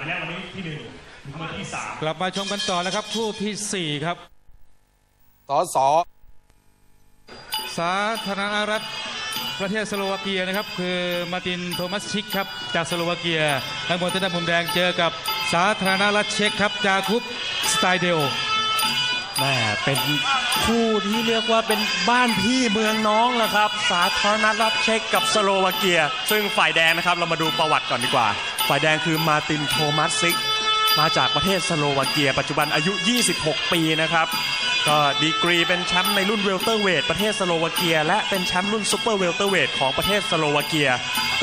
ไปแล้ววันนี้ที่หนึ่งถึงวันที่สามกลับมาชมกันต่อนะครับคู่ที่4ครับ สอสอสาธารณรัฐประเทศสโลวาเกียนะครับ คือมาร์ตินโทมัสชิกครับ จากสโลวาเกียทางบนทางด้านมุมแดงเจอกับสาธารณรัฐเช็กครับ จาคุปสไตเดลแม่เป็นคู่ที่เรียกว่าเป็นบ้านพี่เมืองน้องแหละครับ สาธารณรัฐเช็กกับสโลวาเกีย ซึ่งฝ่ายแดงนะครับเรามาดูประวัติก่อนดีกว่า ฝ่ายแดงคือมาตินโทมัสซิก มาจากประเทศสโลวาเกีย ปัจจุบันอายุ 26 ปีนะครับ ก็ดีกรีเป็นแชมป์ในรุ่นเวลเตอร์เวทประเทศสโลวาเกีย และเป็นแชมป์รุ่นซูเปอร์เวลเตอร์เวทของประเทศสโลวาเกีย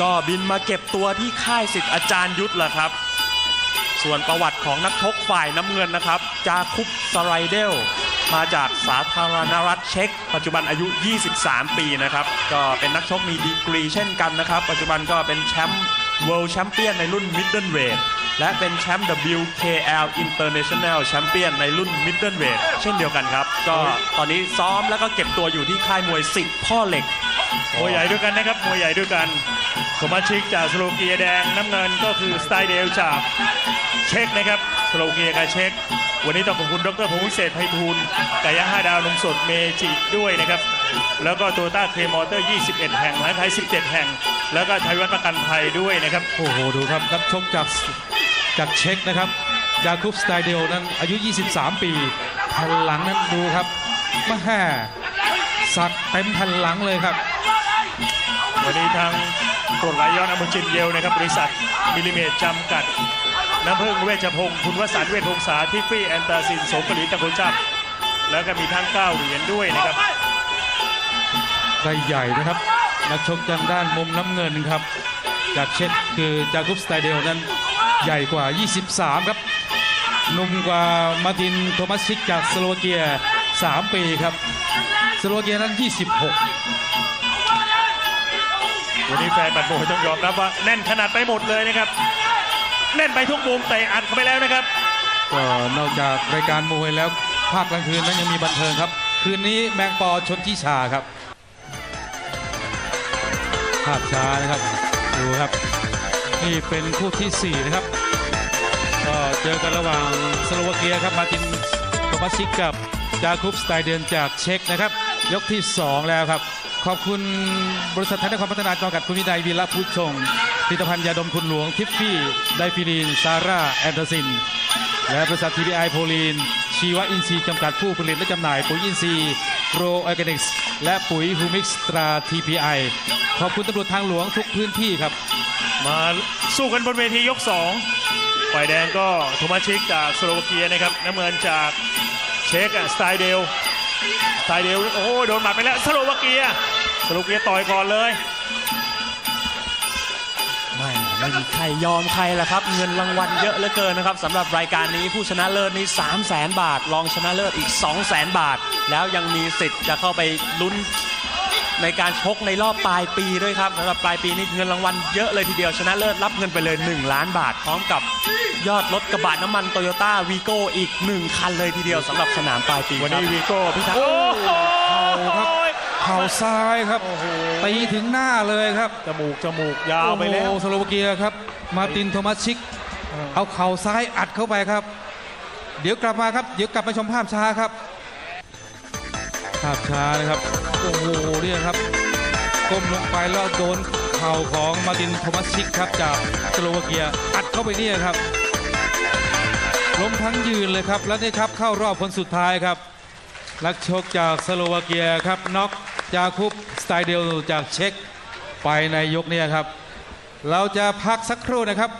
ก็บินมาเก็บตัวที่ค่ายสิทธิ์อาจารย์ยุทธแหละครับ ส่วนประวัติของนักชกฝ่ายน้ำเงินนะครับ จาคุปสไรเดลมาจากสาธารณรัฐเช็ก ปัจจุบันอายุ 23 ปีนะครับ ก็เป็นนักชกมีดีกรีเช่นกันนะครับ ปัจจุบันก็เป็นแชมป์ World Champion ในรุ่น Middle Weight และเป็นแชมป์ WKL International Champion ในรุ่น Middle Weight เช่นเดียวกันครับ ก็ตอนนี้ซ้อมแล้วก็เก็บตัวอยู่ที่ค่ายมวยสิทธิ์พ่อเหล็กมวยใหญ่ด้วยกันนะครับมวยใหญ่ด้วยกันสมาชิกจากสโลเกียแดงน้ำเงินก็คือสไตล์เดลจากเช็คนะครับ สโลเกียกับเช็ควันนี้ต้องขอบคุณดรพงศ์วิเศษไพฑูรย์ไก่ย่างห้าดาวนมสดเมจิด้วยนะครับ แล้วก็โตโยต้าเคมอเตอร์ 21 แห่งร้านไทย 17 แห่ง แล้วก็ไทยวัฒน์ประกันภัยด้วยนะครับ โอ้โห ดูครับนักชกจากจากเช็กนะครับจาคุปสไตเดลนั้นอายุ 23 ปีแผ่นหลังนั้นดูครับมาแห่สักเต็มแผ่นหลังเลยครับ วันนี้ทาง กรดไหลย้อนอมุจินเยลนะครับบริษัทมิลิเมตรจำกัด น้ำพึ่งเวชพงศ์คุณวสันต์เวชพงษาทิฟฟี่แอนตาซินสมกลีตะโกจับแล้วก็มีทั้งเก้าเหรียญด้วยนะครับใหญ่นะครับนักชกทางด้านมุมน้ำเงินครับ จากเช็ดคือจาคุปสไตเดลนั้นใหญ่กว่า 23 ครับหนุ่มกว่ามาตินโทมัสชิกจากสโลวาเกีย 3 ปีครับ สโลวาเกียนั้น 26 วันนี้แฟนบัตรโบต้องยอมรับว่าแน่นขนาดไปหมดเลยนะครับ แน่นไปทุกมุมเตะอัดเข้าไปแล้วนะครับ ก็นอกจากรายการมวยแล้วภาคกลางคืนนั้นยังมีบันเทิงครับ คืนนี้แมงปอชนทิชาครับ ภาพช้านะครับ ดูครับ นี่เป็นคู่ที่ 4 นะครับ ก็เจอกันระหว่างสโลวาเกียครับมาตินโทมัสชิกกับจาคุปสไตเดนจากเช็กนะครับ ยกที่ 2 แล้วครับ ขอบคุณบริษัทไทยนครพัฒนาจำกัดคุณวินัยวีระผู้ชงผลิตภัณฑ์ยาดมคุณหลวง ทิฟฟี่ ไดฟิลีน ซาร่า แอนเดอร์ซิน และบริษัท TPI โพลีน ชีวอินทรีย์จำกัดผู้ผลิตและจำหน่ายปุ๋ยอินทรีย์โรออร์แกนิกส์และปุ๋ยฮูมิกสตรา TPI ขอบคุณตำรวจทางหลวงทุกพื้นที่ครับ มาสู้กันบนเวทียก2ฝ่ายแดงก็โทมัสชิกจากสโลวาเกียนะครับน้ำเงินจากเช็กสไตล์เดล สายเดียวโอ้โหโดนหมัดไปแล้วสโลวาเกียสโลวาเกียต่อยก่อนเลยไม่ไม่มีใครยอมใครละครับ เงินรางวัลเยอะเหลือเกินนะครับสำหรับรายการนี้ผู้ชนะเลิศนี่3 0 0แสนบาท รองชนะเลิศอีก 2 0 0แสนบาท แล้วยังมีสิทธิ์จะเข้าไปลุ้น ในการชกในรอบปลายปีด้วยครับสำหรับปลายปีนี้เงินรางวัลเยอะเลยทีเดียวชนะเลิศรับเงินไปเลย 1 ล้านบาท พร้อมกับยอดรถกระบะน้ำมันโตโยต้าวีโก้อีก 1 คันเลยทีเดียวสำหรับสนามปลายปีวันครันี้บวีโก้พิทักษ์โอ้โอ้โหโหครับเข่าซ้ายครับตีถึงหน้าเลยครับจมูกจมูกยาวไปแล้วโอ้โหสโลวาเกียครับ มาร์ตินโทมัสชิก เอาเข่าซ้ายอัดเข้าไปครับ เดี๋ยวกลับมาครับ เดี๋ยวกลับมาชมภาพช้าครับ ภาพช้านะครับโอ้โหเยครับก้มลงไปแล้วโดนเข่าของมาตินโทมัสชิกครับจากสโลวาเกียอัดเข้าไปเนี่ยครับล้มทั้งยืนเลยครับ แล้วนี่ครับเข้ารอบคนสุดท้ายครับนักชกจากสโลวาเกียครับน็อกจาคุปสไตเดลจากเช็กไปในยกนี้ครับ เราจะพักสักครู่นะครับ